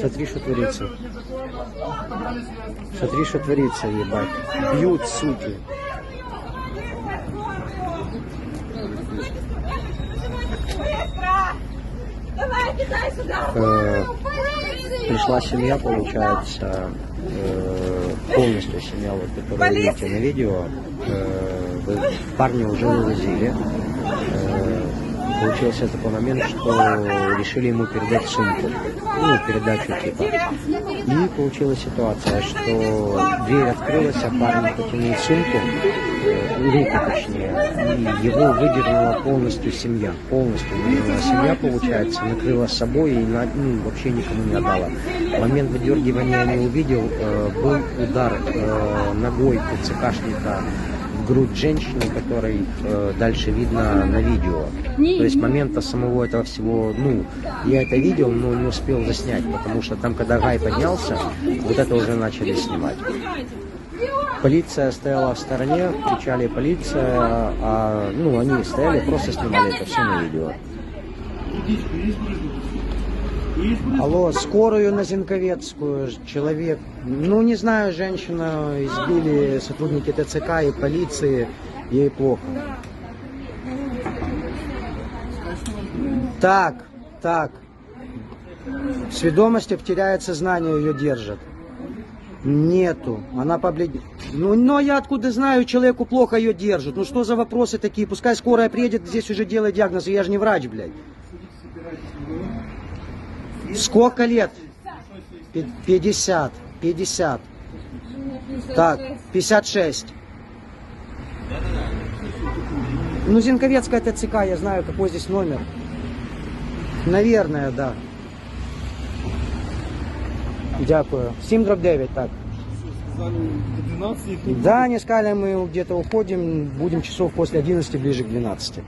Смотри, что творится. Смотри, что творится, ебать. Бьют, суки. Э, Пришла семья, получается, э, полностью семья, вот, которую вы видите на видео. Э, Парня уже вывозили. Э, Получился такой момент, что решили ему передать сумку. Ну, передачу типа. И получилась ситуация, что дверь открылась, а парень потянул сумку, э, руку точнее, и его выдернула полностью семья. Полностью семья, получается, накрыла собой и на- ну, вообще никому не отдала. Момент выдергивания не увидел, э, был удар э, ногой ТЦКшника грудь женщины, который э, дальше видно на видео. То есть момента самого этого всего, ну, я это видел, но не успел заснять, потому что там, когда Гай поднялся, вот это уже начали снимать. Полиция стояла в стороне, кричали полиция, а ну они стояли, просто снимали это все на видео. Алло, скорую на Зинковецкую, человек, ну не знаю, женщина избили сотрудники ТЦК и полиции, ей плохо. Так, так. В сведомости теряет сознание, ее держат. Нету. Она побледнела. Ну, но я откуда знаю, человеку плохо ее держат. Ну что за вопросы такие? Пускай скорая приедет, здесь уже делает диагноз. Я же не врач, блядь. Сколько лет? Пи- 50. 50. Так, 56. Ну, Зинковецкая ТЦК, я знаю, какой здесь номер. Наверное, да. Дякую. 7 дробь 9, так. Сказали до 12 их не Да, не сказали, мы где-то уходим, будем часов после 11, ближе к 12.